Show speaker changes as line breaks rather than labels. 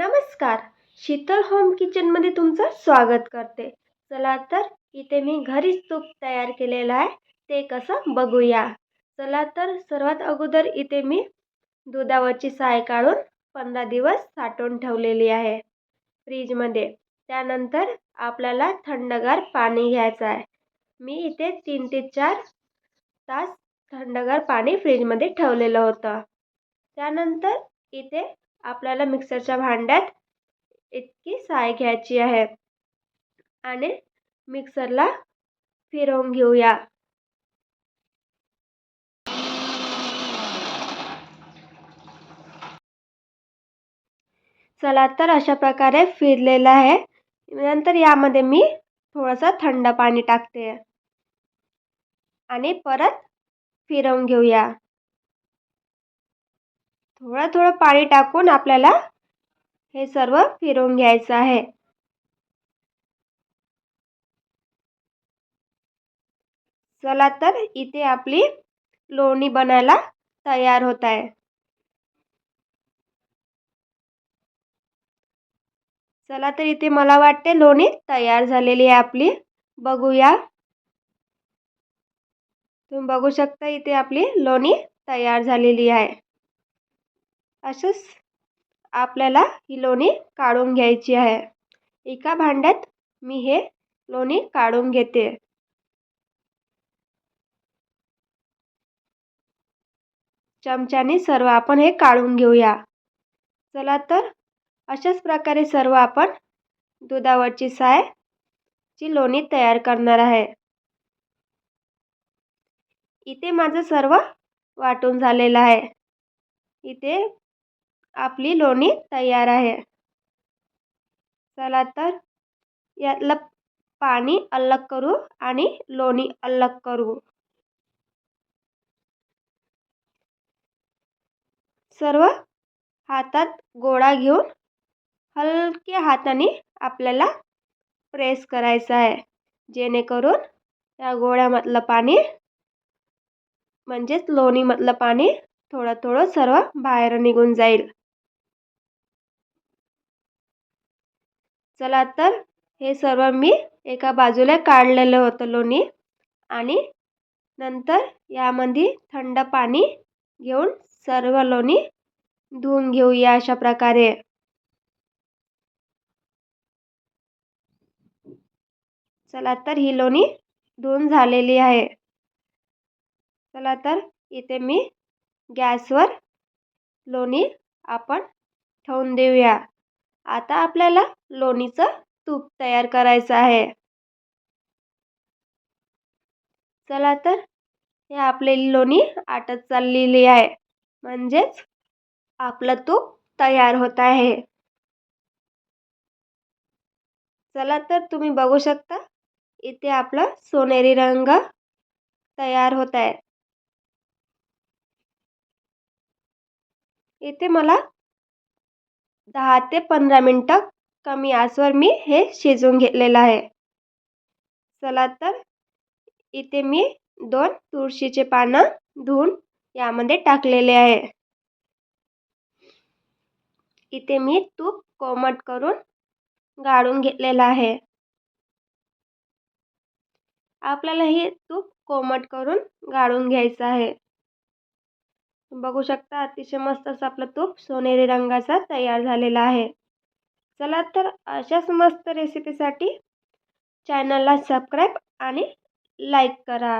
नमस्कार. शीतल होम किचनमध्ये तुमचं स्वागत करते. चला तर इथे मी घरीच तूप तयार केलेलं आहे. ते कसं बघूया. चला तर सर्वात अगोदर इथे मी दुधावरची साय काढून पंधरा दिवस साठवून ठेवलेली आहे. फ्रीजमध्ये. त्यानंतर आपल्याला थंडगार पाणी घ्यायचं आहे. मी इथे तीन ते चार तास थंडगार पाणी फ्रीजमध्ये ठेवलेलं होतं. त्यानंतर इथे आपल्याला मिक्सरच्या भांड्यात इतकी साय घ्यायची आहे. आणि मिक्सरला फिरवून घेऊया. चला तर अशा प्रकारे फिरलेलं आहे. नंतर यामध्ये मी थोडंसं थंड पाणी टाकते. आणि परत फिरवून घेऊया. थोडं थोडं पाणी टाकून आपल्याला हे सर्व फिरवून घ्यायचं आहे. चला तर इथे आपली लोणी बनायला तयार होत आहे. चला तर इथे मला वाटते लोणी तयार झालेली आहे आपली. बघूया. तुम्ही बघू शकता इथे आपली लोणी तयार झालेली आहे. असंच आपल्याला ही लोणी काढून घ्यायची आहे. एका भांड्यात मी हे लोणी काढून घेते. चमच्याने सर्व आपण हे काढून घेऊया. चला तर अशाच प्रकारे सर्व आपण दुधावरची साय ची लोणी तयार करणार आहे. इथे माझं सर्व वाटून झालेलं आहे. इथे आपली लोणी तयार आहे. चला तर यातलं पाणी अलग करू आणि लोणी अलग करू. सर्व हातात गोळा घेऊन हलक्या हाताने आपल्याला प्रेस करायचं आहे. जेणेकरून त्या गोळ्यामधलं पाणी म्हणजेच लोणीमधलं पाणी थोडं थोडं सर्व बाहेर निघून जाईल. चला तर हे सर्व मी एका बाजूला काढलेलं होतं लोणी. आणि नंतर यामध्ये थंड पाणी घेऊन सर्व लोणी धुवून घेऊया अशा प्रकारे. चला तर ही लोणी धुवून झालेली आहे. चला तर इथे मी गॅसवर लोणी आपण ठेवून देऊया. आता आपल्याला लोणीचं तूप तयार करायचं आहे. चला तर हे आपलेली लोणी आटत चाललेली आहे. म्हणजेच आपलं तूप तयार होत आहे. चला तर तुम्ही बघू शकता इथे आपला सोनेरी रंग तयार होत आहे. इथे मला दहा ते पंधरा मिनटं कमी आचवर मी हे शिजवून घेतलेलं आहे. चला तर इथे मी दोन तुळशीचे पानं धुवून यामध्ये टाकलेले आहे. इथे मी तूप कोमट करून गाळून घेतलेलं आहे. आपल्याला हे तूप कोमट करून गाळून घ्यायचं आहे. बघू शकता अतिशय मस्त असं आपलं तूप सोनेरी रंगाचा तयार झालेला आहे. चला तर अशाच मस्त रेसिपीसाठी चॅनलला सबस्क्राईब आणि लाईक करा.